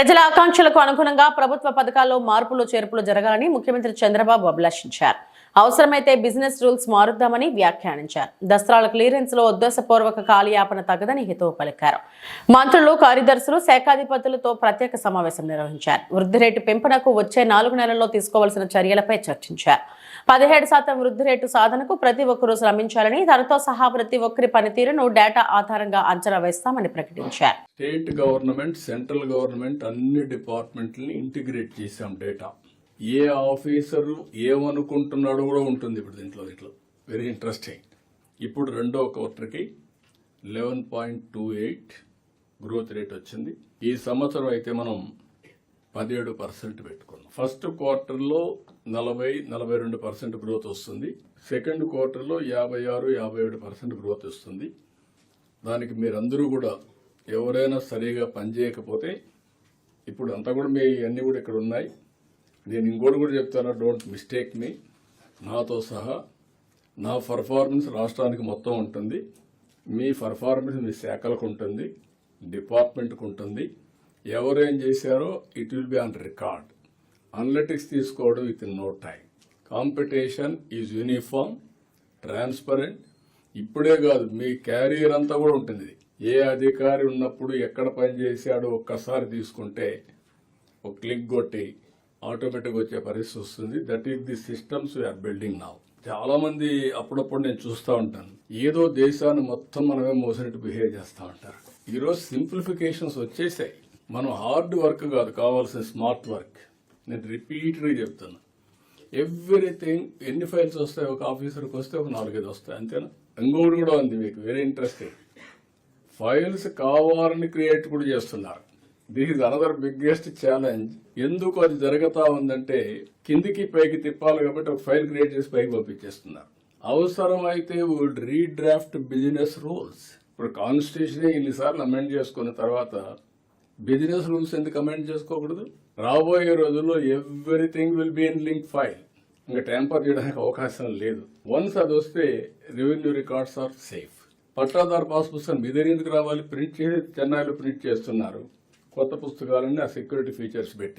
ప్రజల ఆకాంక్షలకు అనుగుణంగా ప్రభుత్వ పథకాల్లో మార్పులు చేర్పులు జరగాలని ముఖ్యమంత్రి చంద్రబాబు అభిలషించారు. అవసరమైతే బిజినెస్ రూల్స్ మారుద్దామని వ్యాఖ్యానించారు. దసరాల క్లియరెన్స్లో ఉద్దేశపూర్వక కాలయాపన తగదని హితవు పలికారు. మంత్రులు కార్యదర్శులు శాఖాధిపతులతో ప్రత్యేక సమావేశం నిర్వహించారు. వృద్ధి రేటు పెంపునకు వచ్చే నాలుగు నెలల్లో తీసుకోవాల్సిన చర్యలపై చర్చించారు. పదిహేడు శాతం వృద్ధి రేటు సాధనకు ప్రతి ఒక్కరూ శ్రమించాలని తనతో సహా ప్రతి ఒక్కరి పనితీరును డేటా ఆధారంగా అంచనా వేస్తామని ప్రకటించారు. స్టేట్ గవర్నమెంట్ సెంట్రల్ గవర్నమెంట్ అన్ని డిపార్ట్మెంట్ ఇంటిగ్రేట్ చేశాం డేటా. ఏ ఆఫీసరు ఏమనుకుంటున్నాడో కూడా ఉంటుంది ఇప్పుడు దీంట్లో దీంట్లో. వెరీ ఇంట్రెస్టింగ్ ఇప్పుడు రెండో క్వార్టర్కి eleven point two eight growth rate వచ్చింది. ఈ సంవత్సరం అయితే మనం పదిహేడు పర్సెంట్ పెట్టుకున్నాం. ఫస్ట్ క్వార్టర్లో నలభై నలభై రెండు పర్సెంట్ గ్రోత్ వస్తుంది. సెకండ్ క్వార్టర్లో యాభై ఆరు యాభై ఏడు పర్సెంట్ గ్రోత్ వస్తుంది. దానికి మీరందరూ కూడా ఎవరైనా సరిగా పనిచేయకపోతే ఇప్పుడు అంతా కూడా మీ అన్నీ కూడా ఇక్కడ ఉన్నాయి. నేను ఇంకోటి కూడా చెప్తాను డోంట్ మిస్టేక్ మీ నాతో సహా నా పర్ఫార్మెన్స్ రాష్ట్రానికి మొత్తం ఉంటుంది. మీ పర్ఫార్మెన్స్ మీ శాఖలకు ఉంటుంది. డిపార్ట్మెంట్కి ఉంటుంది. ఎవరేం చేశారో it will be on record analytics తీసుకోవడం within no time competition is uniform transparent ఇప్పుడే కాదు మీ క్యారియర్ అంతా కూడా ఉంటుంది. ఏ అధికారి ఉన్నప్పుడు ఎక్కడ పని చేశాడో ఒక్కసారి తీసుకుంటే ఒక క్లిక్ కొట్టి ఆటోమేటిక్ వచ్చే పరిస్థితి వస్తుంది. That is the systems we're building now చాలా మంది అప్పుడప్పుడు నేను చూస్తూ ఉంటాను. ఏదో దేశాన్ని మొత్తం మనమే మోసినట్టు బిహేవ్ చేస్తూ ఉంటారు. ఈరోజు సింప్లిఫికేషన్స్ వచ్చేసాయి. మనం హార్డ్ వర్క్ కాదు కావాల్సిన స్మార్ట్ వర్క్. నేను రిపీటెడ్గా చెప్తున్నా. ఎవ్రీథింగ్ ఎన్ని ఫైల్స్ వస్తాయి? ఒక ఆఫీసర్కి వస్తే ఒక నాలుగైదు వస్తాయి. అంతేనా? ఇంకోటి కూడా ఉంది మీకు. వెరీ ఇంట్రెస్టింగ్ ఫైల్స్ కావాలని క్రియేట్ కూడా చేస్తున్నారు. This is another biggest challenge ఎందుకు అది జరుగుతా ఉందంటే కిందికి పైకి తిప్పాలి కాబట్టి ఒక ఫైల్ క్రియేట్ చేసి పైకి పంపించేస్తున్నారు. అవసరమైతే వుడ్ రీడ్రాఫ్ట్ బిజినెస్ రూల్స్ ఇప్పుడు కాన్స్టిట్యూషన్ ఇన్నిసార్లు అమెండ్ చేసుకున్న తర్వాత బిజినెస్ రూల్స్ ఎందుకు అమెండ్ చేసుకోకూడదు? రాబోయే రోజుల్లో everything will be in link file ఇంకా ట్యాంపర్ చేయడానికి అవకాశం లేదు. వన్స్ అది వస్తే రెవెన్యూ రికార్డ్స్ ఆర్ సేఫ్ పట్టాదారు పాస్ పుస్తకం మీ దగ్గర ఎందుకు రావాలి? ప్రింట్ చేసి చెన్నైలో ప్రింట్ చేస్తున్నారు. కొత్త పుస్తకాలన్నీ ఆ సెక్యూరిటీ ఫీచర్స్ పెట్టి